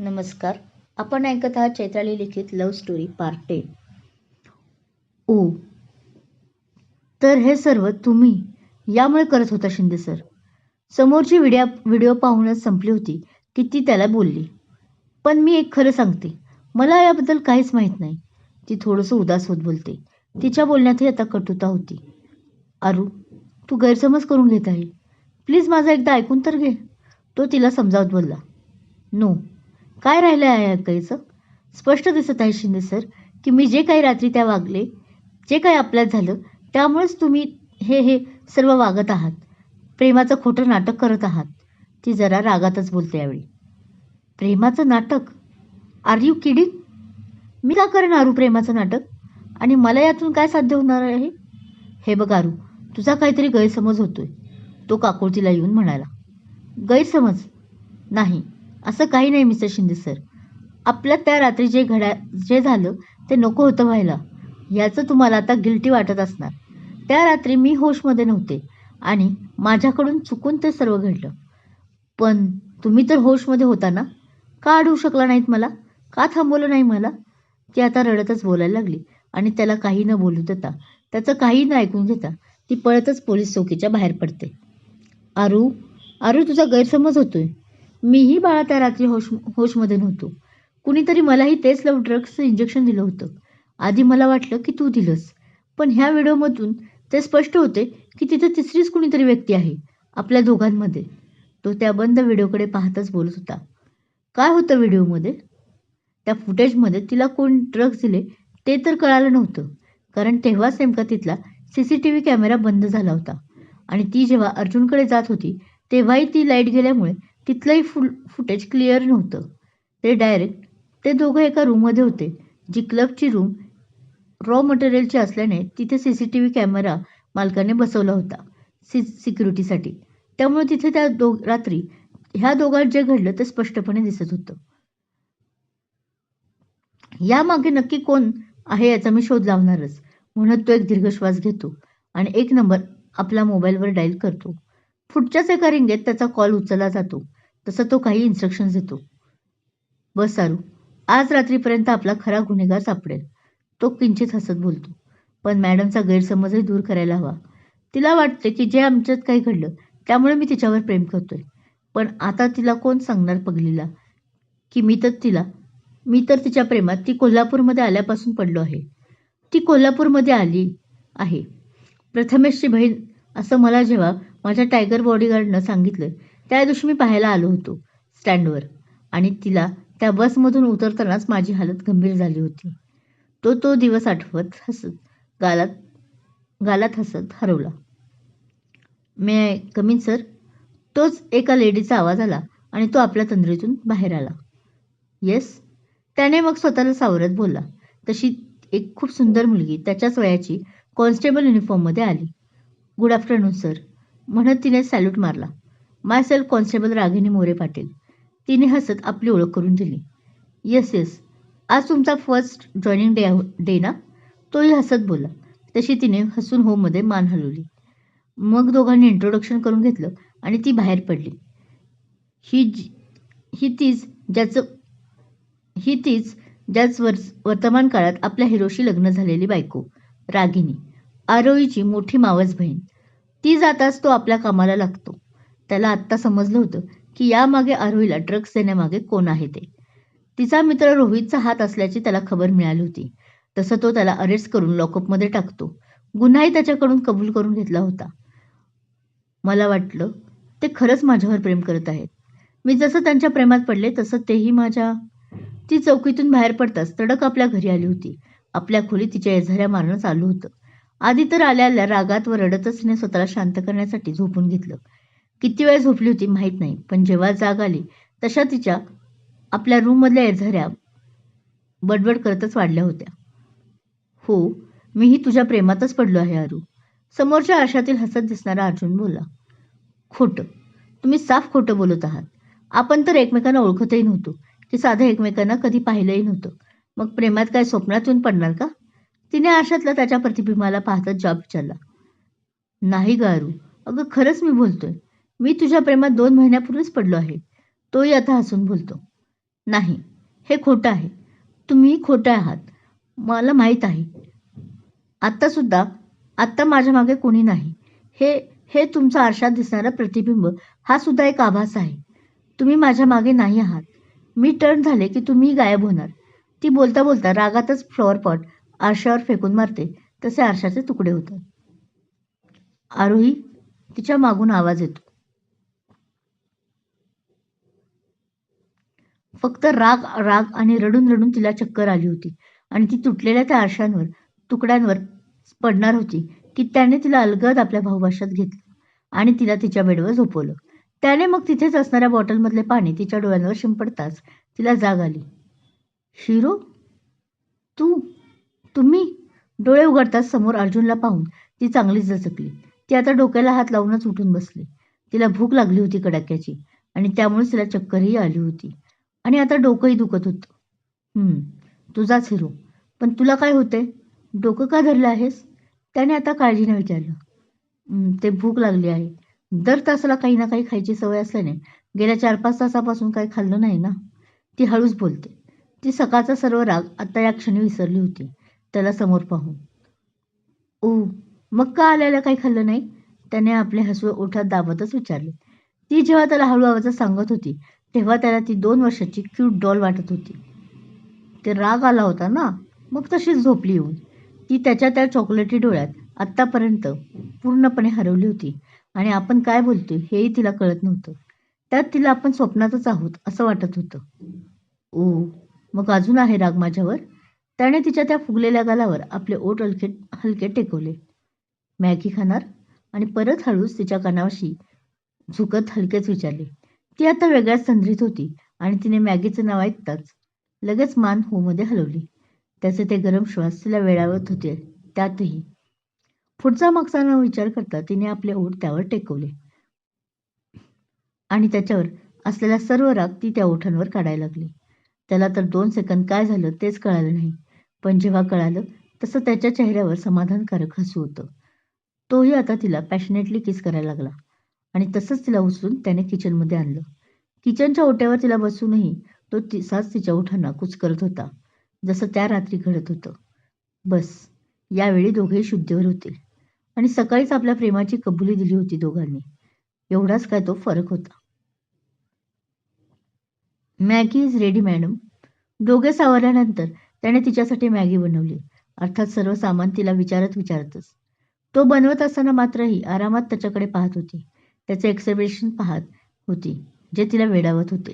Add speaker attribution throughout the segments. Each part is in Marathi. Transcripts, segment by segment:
Speaker 1: नमस्कार. आपण ऐकत आहात चैत्राली लिखित लव्ह स्टोरी पार्ट टेन ओ तर हे सर्व तुम्ही यामुळे करत होता शिंदे सर. समोरची व्हिडिओ व्हिडिओ पाहूनच संपली होती की ती त्याला बोलली. पण मी एक खरं सांगते मला याबद्दल काहीच माहीत नाही. ती थोडंसं उदास होत बोलते. तिच्या बोलण्यातही आता कटुता होती. आरू तू गैरसमज करून घेत आहे. प्लीज माझा एकदा ऐकून तर घे. तो तिला समजावत बोलला. नो. काय राहिलं आहे ऐकायचं स्पष्ट दिसत आहे शिंदे सर की मी जे काही रात्री त्या वागले जे काही आपल्यात झालं त्यामुळेच तुम्ही हे हे सर्व वागत आहात. प्रेमाचं खोटं नाटक करत आहात. ती जरा रागातच बोलते यावेळी. प्रेमाचं नाटक? आर यू किडिंग मी का करेन आरू प्रेमाचं नाटक? आणि मला यातून काय साध्य होणार आहे? हे बघ आरू तुझा काहीतरी गैरसमज होतोय. तो काकुळतीला येऊन म्हणाला. गैरसमज? नाही. असं काही नाही मिस्टर शिंदे सर. आपल्या त्या रात्री जे घड्या जे झालं ते नको होतं व्हायला. याचं तुम्हाला आता गिल्टी वाटत असणार. त्या रात्री मी होशमध्ये नव्हते आणि माझ्याकडून चुकून ते सर्व घडलं. पण तुम्ही तर होशमध्ये होता ना? का अडवू शकला नाहीत मला? का थांबवलं नाही मला? ती आता रडतच बोलायला लागली आणि त्याला काही न बोलू देता त्याचं काही न ऐकून घेता ती पळतच पोलीस चौकीच्या बाहेर पडते. आरू आरू तुझा गैरसमज होतोय. मीही बाळा त्या रात्री होश होशमध्ये नव्हतो कुणीतरी मलाही तेच लव ड्रग्सचं इंजेक्शन दिलं होतं. आधी मला वाटलं की तू दिलंस. पण ह्या व्हिडिओमधून ते स्पष्ट होते की तिथे तिसरीच कुणीतरी व्यक्ती आहे आपल्या दोघांमध्ये. तो त्या बंद व्हिडिओकडे पाहताच बोलत होता. काय होतं व्हिडिओमध्ये? त्या फुटेजमध्ये तिला कोण ड्रग्ज दिले ते तर कळालं नव्हतं. कारण तेव्हाच नेमका तिथला C C T V camera बंद झाला होता. आणि ती जेव्हा अर्जुनकडे जात होती तेव्हाही ती लाइट गेल्यामुळे तिथलंही फुल फुटेज क्लिअर नव्हतं. ते डायरेक्ट ते दोघं एका रूममध्ये होते जी क्लबची रूम रॉ मटेरियलची असल्याने तिथे C C T V camera मालकाने बसवला होता सी सिक्युरिटीसाठी त्यामुळे तिथे त्या दो रात्री ह्या दोघांत जे घडलं ते स्पष्टपणे दिसत होतं. यामागे नक्की कोण आहे याचा मी शोध लावणारच. म्हणत तो एक दीर्घ श्वास घेतो आणि एक नंबर आपला मोबाईलवर डायल करतो. पुढच्याच एका रिंगेत त्याचा कॉल उचलला जातो तसं तो काही इन्स्ट्रक्शन्स देतो. बस सारू आज रात्रीपर्यंत आपला खरा गुन्हेगार सापडेल. तो किंचित हसत बोलतो पण मॅडमचा गैरसमजही दूर करायला हवा. तिला वाटते की जे आमच्यात काही घडलं त्यामुळे मी तिच्यावर प्रेम करतोय. पण आता तिला कोण सांगणार पगलीला? की मी तर तिला मी तर तिच्या प्रेमात ती कोल्हापूरमध्ये आल्यापासून पडलो आहे. ती कोल्हापूरमध्ये आली आहे. प्रथमेशची बहीण असं मला जेव्हा माझ्या टायगर बॉडीगार्डनं सांगितलं. त्या दिवशी मी पाहायला आलो होतो स्टँडवर आणि तिला त्या बसमधून उतरतानाच माझी हालत गंभीर झाली होती. तो तो दिवस आठवत हसत गालात गालात हसत हरवला. मे आय कमीन सर तोच एका लेडीचा आवाज आला आणि तो आपल्या तंद्रीतून बाहेर आला. येस त्याने मग स्वतःला सावरत बोलला. तशी एक खूप सुंदर मुलगी त्याच्याच वयाची कॉन्स्टेबल युनिफॉर्ममध्ये आली. गुड आफ्टरनून सर म्हणत तिने सॅल्यूट मारला. Myself constable Ragini More Patil. तिने हसत आपली ओळख करून दिली. येस येस आज तुमचा फर्स्ट जॉईनिंग डे डे ना? तोही हसत बोलला. तशी तिने हसून होममध्ये मान हलवली. मग दोघांनी इंट्रोडक्शन करून घेतलं आणि ती बाहेर पडली. ही ही तीच ज्याचं ही तीच ज्याच वर वर्तमान काळात आपल्या हिरोशी लग्न झालेली बायको रागिनी. आरोईची मोठी मावस बहीण. ती जाताच तो आपल्या कामाला लागतो. त्याला आत्ता समजलं होतं की यामागे आरोहीला ड्रग्स देण्यामागे कोण आहे ते. तिचा मित्र रोहितचा हात असल्याची त्याला खबर मिळाली होती. तसं तो त्याला अरेस्ट करून लॉकअपमध्ये टाकतो. गुन्हाही त्याच्याकडून कबूल करून घेतला होता. मला वाटलं ते खरंच माझ्यावर प्रेम करत आहेत. मी जसं त्यांच्या प्रेमात पडले तसं तेही माझ्या. ती चौकीतून बाहेर पडताच तडक आपल्या घरी आली होती. आपल्या खोली तिच्या एझाऱ्या मारणं चालू होतं. आधी तर आल्याला रागात व रडतच तिने स्वतःला शांत करण्यासाठी झोपून घेतलं. किती वेळ झोपली होती माहीत नाही पण जेव्हा जाग आली तशा तिच्या आपल्या रूममधल्या एझऱ्या बडबड करतच वाढल्या होत्या. हो मीही तुझ्या प्रेमातच पडलो आहे अरू. समोरच्या आरशातील हसत दिसणारा अर्जुन बोला खोटं. तुम्ही साफ खोटं बोलत आहात. आपण तर एकमेकांना ओळखतही नव्हतो. की साधं एकमेकांना कधी पाहिलंही नव्हतं. मग प्रेमात काय स्वप्नात येऊन पडणार का? तिने आरशातला त्याच्या प्रतिबिंबाला पाहताच जॉब विचारला. नाही गारू अगं खरंच मी बोलतोय. मी तुझ्या प्रेमात दोन महिन्यापूर्वीच पडलो आहे. तोही आता हसून बोलतो. नाही हे खोटं आहे. तुम्ही खोटं आहात. मला माहीत आहे. आत्तासुद्धा आत्ता माझ्या मागे कोणी नाही. हे हे तुमचा आरशात दिसणारा प्रतिबिंब हा सुद्धा एक आभास आहे. तुम्ही माझ्या मागे नाही आहात. मी टर्न झाले की तुम्ही गायब होणार. ती बोलता बोलता रागातच फ्लॉवर पॉट आरशावर फेकून मारते. तसे आरशाचे तुकडे होतात. आरोही तिच्या मागून आवाज येतो. फक्त राग राग आणि रडून रडून तिला चक्कर आली होती. आणि ती तुटलेल्या त्या आरशांवर तुकड्यांवर पडणार होती की त्याने तिला अलगद आपल्या भाऊभाषात घेतलं आणि तिला तिच्या बेडवर झोपवलं. त्याने मग तिथेच असणाऱ्या बॉटलमधले पाणी तिच्या डोळ्यांवर शिंपडताच तिला जाग आली. शिरो तू तुम्ही डोळे उघडताच समोर अर्जुनला पाहून ती चांगलीच दचकली ती आता डोक्याला हात लावूनच उठून बसली. तिला भूक लागली होती कडाक्याची आणि त्यामुळेच तिला चक्करही आली होती. आणि आता डोकंही दुखत होतं. तुझाच हिरो. पण तुला काय होते? डोकं का धरलं आहेस? त्याने आता काळजीने विचारलं. ते भूक लागली आहे. दर तासाला काही ना काही खायची सवय असल्याने गेल्या चार पाच तासापासून काही खाल्लं नाही ना? ती हळूच बोलते. ती सकाळचा सर्व राग आता या क्षणी विसरली होती. त्याला समोर पाहून. ओ मग का आल्याला काही खाल्लं नाही? त्याने आपले हसू ओठात दाबतच विचारले. ती जेव्हा त्याला हळू आवाजात सांगत होती तेव्हा त्याला ती दोन वर्षाची क्यूट डॉल वाटत होती. ते राग आला होता ना मग तशीच झोपली येऊन. ती त्याच्या त्या चॉकलेटी डोळ्यात आत्तापर्यंत पूर्णपणे हरवली होती. आणि आपण काय बोलतोय हेही तिला कळत नव्हतं. त्यात तिला आपण स्वप्नातच आहोत असं वाटत होतं. ओ मग अजून आहे राग माझ्यावर? त्याने तिच्या त्या फुगलेल्या गालावर आपले ओठ हलके हलके टेकवले. मॅगी खाणार आणि परत हळूच तिच्या कानावशी झुकत हलकेच विचारले. ती आता वेगळ्याच संधरीत होती आणि तिने मॅगीचं नाव ऐकताच लगेच मान होमध्ये हलवली. त्याचे ते गरम श्वास तिला वेळावत होते त्यातही. पुढचा मागचा न विचार करता तिने आपले ओठ त्यावर टेकवले. आणि त्याच्यावर असलेला सर्व राग ती त्या ओठांवर काढायला लागली. त्याला तर दोन सेकंद काय झालं तेच कळालं नाही. पण जेव्हा कळालं तसं त्याच्या चेहऱ्यावर समाधानकारक हसू होतं. तोही आता तिला पॅशनेटली किस करायला लागला आणि तसंच तिला उचलून त्याने किचनमध्ये आणलं. किचनच्या ओट्यावर तिला बसूनही तो तिसाच तिच्या ओठांना कूच करत होता जसं त्या रात्री घडत होतं. बस यावेळी दोघेही शुद्धीवर होते आणि सकाळीच आपल्या प्रेमाची कबुली दिली होती दोघांनी. एवढाच काय तो फरक होता. मॅगी इज रेडी मॅडम दोघे सावरल्यानंतर त्याने तिच्यासाठी मॅगी बनवली. अर्थात सर्व सामान तिला विचारत विचारतच. तो बनवत असताना मात्रही आरामात त्याच्याकडे पाहत होती. त्याचे एक्सप्रेशन पाहत होती जे तिला वेडावत होते.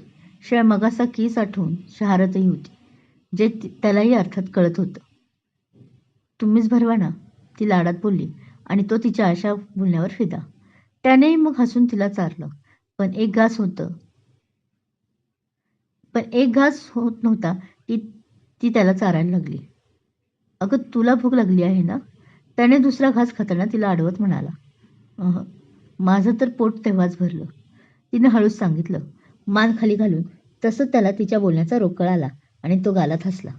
Speaker 1: शिवाय मगासा कीस आठवून शहारतही होती जे त्यालाही अर्थात कळत होतं. तुम्हीच भरवा ना ती लाडात बोलली आणि तो तिच्या अशा बोलण्यावर फिदा. त्यानेही मग हसून तिला चारलं. पण एक घास होतं. पण एक घास होत नव्हता की ती त्याला चारायला लागली. अगं तुला भूक लागली आहे ना? त्याने दुसरा घास खाताना तिला अडवत म्हणाला. माझं तर पोट तेव्हाच भरलं. तिने हळूच सांगितलं. मान खाली घालून तसं त्याला तिच्या बोलण्याचा रोकळ आला आणि तो गालात हसला.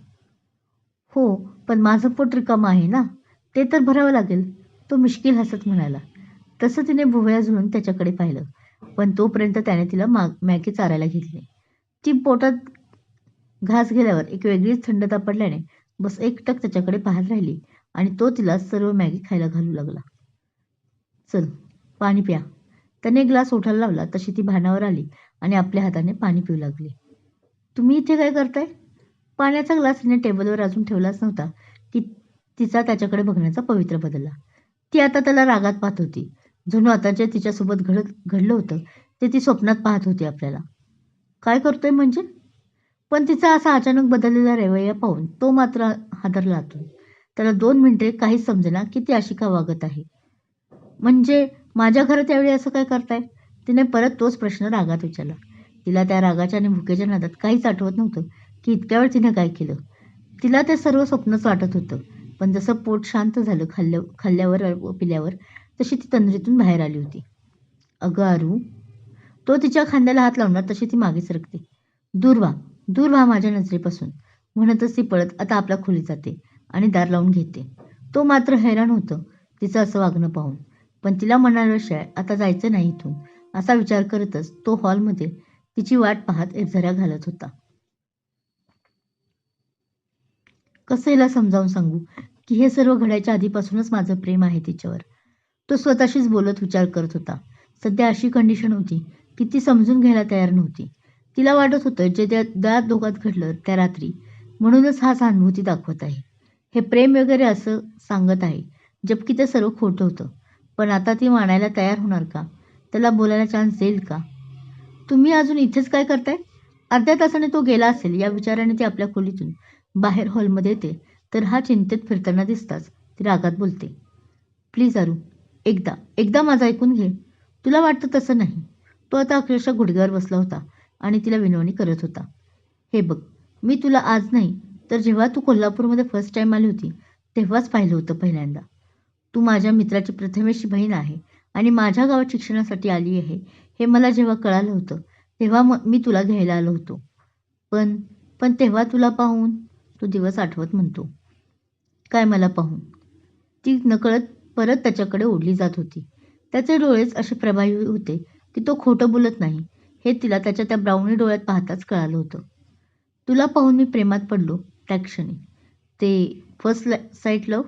Speaker 1: हो पण माझं पोट रिकामं आहे ना? ते तर भरावं लागेल. तो मिश्किल हसत म्हणाला. तसं तिने भुवया झुळून त्याच्याकडे पाहिलं. पण तोपर्यंत त्याने तिला माग मॅगी चारायला घेतली. ती पोटात घास गेल्यावर एक वेगळीच थंडता पडल्याने बस एकटक त्याच्याकडे पाहत राहिली आणि तो तिला सर्व मॅगी खायला घालू लागला. चल पाणी प्या. त्याने ग्लास ओठायला लावला तशी ती भानावर आली आणि आपल्या हाताने पाणी पिऊ लागली. तुम्ही इथे काय करताय? पाण्याचा ग्लास तिने टेबलवर अजून ठेवलाच नव्हता की तिचा त्याच्याकडे बघण्याचा पवित्र बदलला. ती आता त्याला रागात पाहत होती. जणू आता जे तिच्यासोबत घडत घडलं होतं ते ती स्वप्नात पाहत होती आपल्याला. काय करतोय म्हणजे पण तिचा असा अचानक बदललेला रेवैया पाहून तो मात्र हादरला आतून त्याला दोन मिनिटे काहीच समजेना की ती अशी का वागत आहे. म्हणजे माझ्या घरात यावेळी असं काय करताय? तिने परत तोच प्रश्न रागात विचारला. तिला त्या रागाच्या आणि भुकेच्या नादात काहीच आठवत नव्हतं की इतक्या वेळ तिने काय केलं. तिला ते सर्व स्वप्नच वाटत होतं. पण जसं पोट शांत झालं खाल्ल्या खाल्ल्यावर व पिल्यावर तशी ती तंद्रीतून बाहेर आली होती. अगं आरू तो तिच्या खांद्याला हात लावणार तशी ती मागे सरकते दूर वा दूर व्हा माझ्या नजरेपासून. म्हणतच ती पळत आता आपल्या खोली जाते आणि दार लावून घेते. तो मात्र हैराण होतं तिचं असं वागणं पाहून. पण तिला म्हणाल्याशिवाय आता जायचं नाही इथून. असा विचार करतच तो हॉलमध्ये तिची वाट पाहत एकझऱ्या घालत होता. कसं हिला समजावून सांगू की हे सर्व घडायच्या आधीपासूनच माझं प्रेम आहे तिच्यावर. तो स्वतःशीच बोलत विचार करत होता. सध्या अशी कंडिशन होती की ती समजून घ्यायला तयार नव्हती. तिला वाटत होतं जे त्या त्या दोघात घडलं त्या रात्री. म्हणूनच हा सहानुभूती दाखवत आहे. हे प्रेम वगैरे असं सांगत आहे. जबकी ते सर्व खोटं होतं. पण आता ती मानायला तयार होणार का? त्याला बोलायला चान्स देईल का? तुम्ही अजून इथेच काय करताय? अर्ध्या तासाने तो गेला असेल या विचाराने ती आपल्या खोलीतून बाहेर हॉलमध्ये येते. तर हा चिंतेत फिरताना दिसताच ती रागात बोलते. प्लीज अरू एकदा एकदा माझं ऐकून घे. तुला वाटतं तसं नाही. तो आता अक्षरशः गुडघ्यावर बसला होता. आणि तिला विनवणी करत होता. हे बघ मी तुला आज नाही तर जेव्हा तू कोल्हापूरमध्ये फर्स्ट टाईम आली होती तेव्हाच पाहिलं होतं पहिल्यांदा. तू माझ्या मित्राची प्रथमेशी बहीण आहे आणि माझ्या गावात शिक्षणासाठी आली आहे हे मला जेव्हा कळालं होतं तेव्हा मग मी तुला घ्यायला आलो होतो. पण पण तेव्हा तुला पाहून तो दिवस आठवत म्हणतो. काय मला पाहून? ती नकळत परत त्याच्याकडे ओढली जात होती. त्याचे डोळेच असे प्रभावी होते की तो खोटं बोलत नाही हे तिला त्याच्या त्या ब्राउनी डोळ्यात पाहताच कळालं होतं. तुला पाहून मी प्रेमात पडलो त्या क्षणी. ते फर्स्ट साईट लव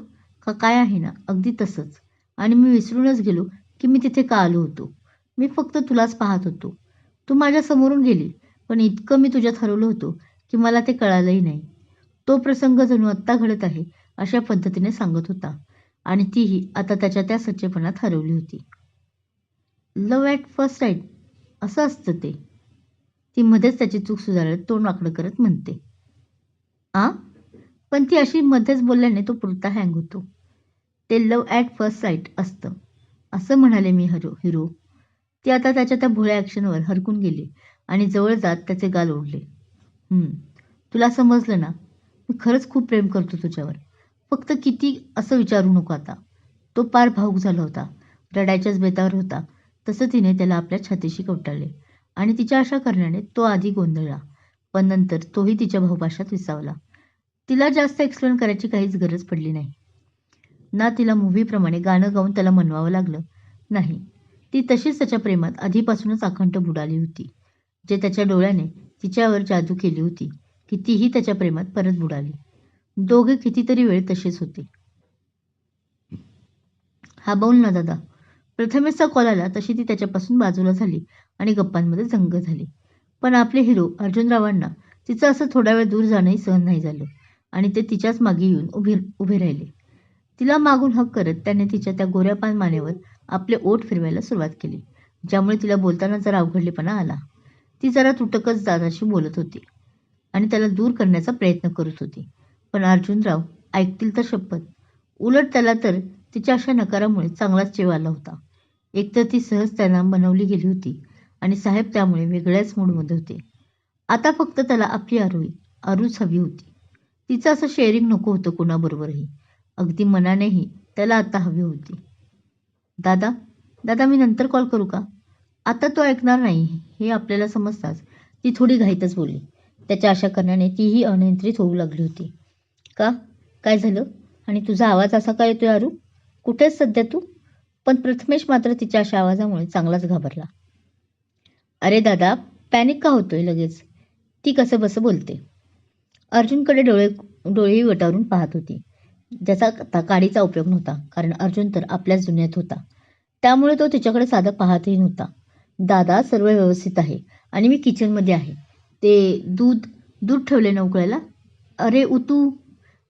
Speaker 1: का काय आहे ना? अगदी तसंच. आणि मी विसरूनच गेलो की मी तिथे का आलो होतो? मी फक्त तुलाच पाहत होतो. तू माझ्या समोरून गेली पण इतकं मी तुझ्यात हरवलं होतो की मला ते कळालंही नाही. तो प्रसंग जणू आत्ता घडत आहे अशा पद्धतीने सांगत होता. आणि तीही आता त्याच्या त्या सच्चेपणात हरवली होती. लव ॲट फर्स्ट साईट असं असतं ते. ती मध्येच त्याची चूक सुधारत तोंड वाकडं करत म्हणते. आ? पण ती अशी मध्येच बोलल्याने तो पुरता हँग होतो. ते लव ॲट फर्स्ट साईट असतं. असं म्हणाले मी हरो हिरो. ती आता त्याच्या त्या भोळ्या ॲक्शनवर हरकून गेली आणि जवळ जात त्याचे गाल ओढले. तुला समजलं ना? मी खरंच खूप प्रेम करतो तुझ्यावर. फक्त किती असं विचारू नको आता. तो पार भाऊक झाला होता. रडायच्याच बेतावर होता. तसं तिने त्याला आपल्या छातीशी कवटाळले आणि तिच्या अशा करण्याने तो आधी गोंधळला पण नंतर तोही तिच्या भाऊभाषात विसावला. तिला जास्त एक्सप्लेन करायची काहीच गरज पडली नाही. ना तिला मूव्हीप्रमाणे गाणं गाऊन त्याला म्हणवावं लागलं नाही. ती तशीच त्याच्या प्रेमात आधीपासूनच अखंड बुडाली होती जे त्याच्या डोळ्याने तिच्यावर जादू केली होती की तीही त्याच्या प्रेमात परत बुडाली. दोघे कितीतरी वेळ तसेच होते. हा बोल ना दादा. प्रथमेशचा कॉल आला तशी ती त्याच्यापासून बाजूला झाली आणि गप्पांमध्ये जंग झाली. पण आपले हिरो अर्जुनरावांना तिचं असं थोडा वेळ दूर जाणंही सहन नाही झालं आणि ते तिच्याच मागे येऊन उभे उभे राहिले. तिला मागून हक करत त्याने तिच्या त्या गोऱ्या पान मानेवर आपले ओठ फिरवायला सुरुवात केली ज्यामुळे तिला बोलताना जरा अवघडलेपणा आला. ती जरा तुटकच दादाशी बोलत होती आणि त्याला दूर करण्याचा प्रयत्न करत होती. पण अर्जुनराव ऐकतील तर शपथ उलट त्याला तर तिच्या अशा नकारामुळे चांगलाच चेव आला होता. एकतर ती सहज त्यांना बनवली गेली होती आणि साहेब त्यामुळे वेगळ्याच मूडमध्ये होते. आता फक्त त्याला आपली आरोही आरूच हवी होती. तिचं असं शेअरिंग नको होतं कोणाबरोबरही. अगदी मनानेही त्याला आता हवी होती. दादा दादा मी नंतर कॉल करू का? आता तो ऐकणार नाही हे आपल्याला समजताच ती थोडी घाईतच बोलली. त्याच्या आशा करण्याने तीही अनियंत्रित होऊ लागली होती. का? काय झालं? आणि तुझा आवाज असा काय येतोय आरू? कुठेच सध्या तू? पण प्रथमेश मात्र तिच्या अशा आवाजामुळे चांगलाच घाबरला. अरे दादा पॅनिक का होतोय लगेच? ती कसं बसं बोलते. अर्जुनकडे डोळे डोळेही वटारून पाहत होती. ज्याचा काडीचा उपयोग नव्हता कारण अर्जुन तर आपल्याच दुनियेत होता. त्यामुळे तो तिच्याकडे साधं पाहतही नव्हता. दादा सर्व व्यवस्थित आहे आणि मी किचनमध्ये आहे. ते दूध दूध ठेवले ना उकळायला? अरे उतू!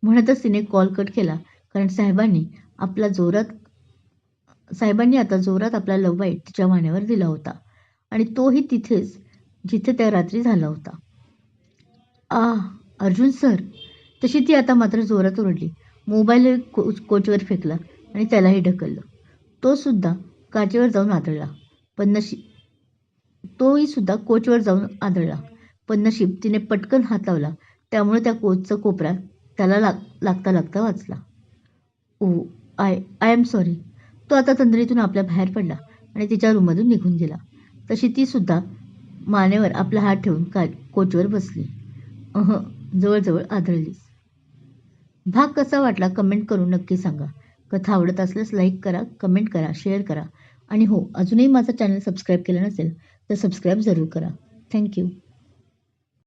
Speaker 1: म्हणतच तिने कॉल कट केला कारण साहेबांनी आपला जोरात साहेबांनी आता जोरात आपला लवाईट तिच्या मानेवर दिला होता. आणि तोही तिथेच जिथे त्या रात्री झाला होता. आ अर्जुन सर तशी ती आता मात्र जोरात ओरडली. मोबाईल को कोचवर फेकला आणि त्यालाही ढकललं. तो सुद्धा काचेवर जाऊन आदळला. पण नशीब तोही सुद्धा कोचवर जाऊन आदळला. पण नशीब तिने पटकन हात लावला. त्यामुळे त्या कोचचा कोपरा त्याला लाग लागता लागता वाचला. Oh I I am sorry. तो आता तंद्रीतून आपल्या बाहेर पडला आणि तिच्या रूममधून निघून गेला. तशी ती सुद्धा मानेवर आपला हात ठेवून का कोचवर बसली. अह जवळजवळ आदळलीच. भाग कसा वाटला कमेंट करून नक्की सांगा. कथा आवडत असल्यास लाईक करा कमेंट करा शेअर करा. आणि हो अजूनही माझा चॅनल सबस्क्राईब केला नसेल तर सबस्क्राईब जरूर करा. थँक्यू.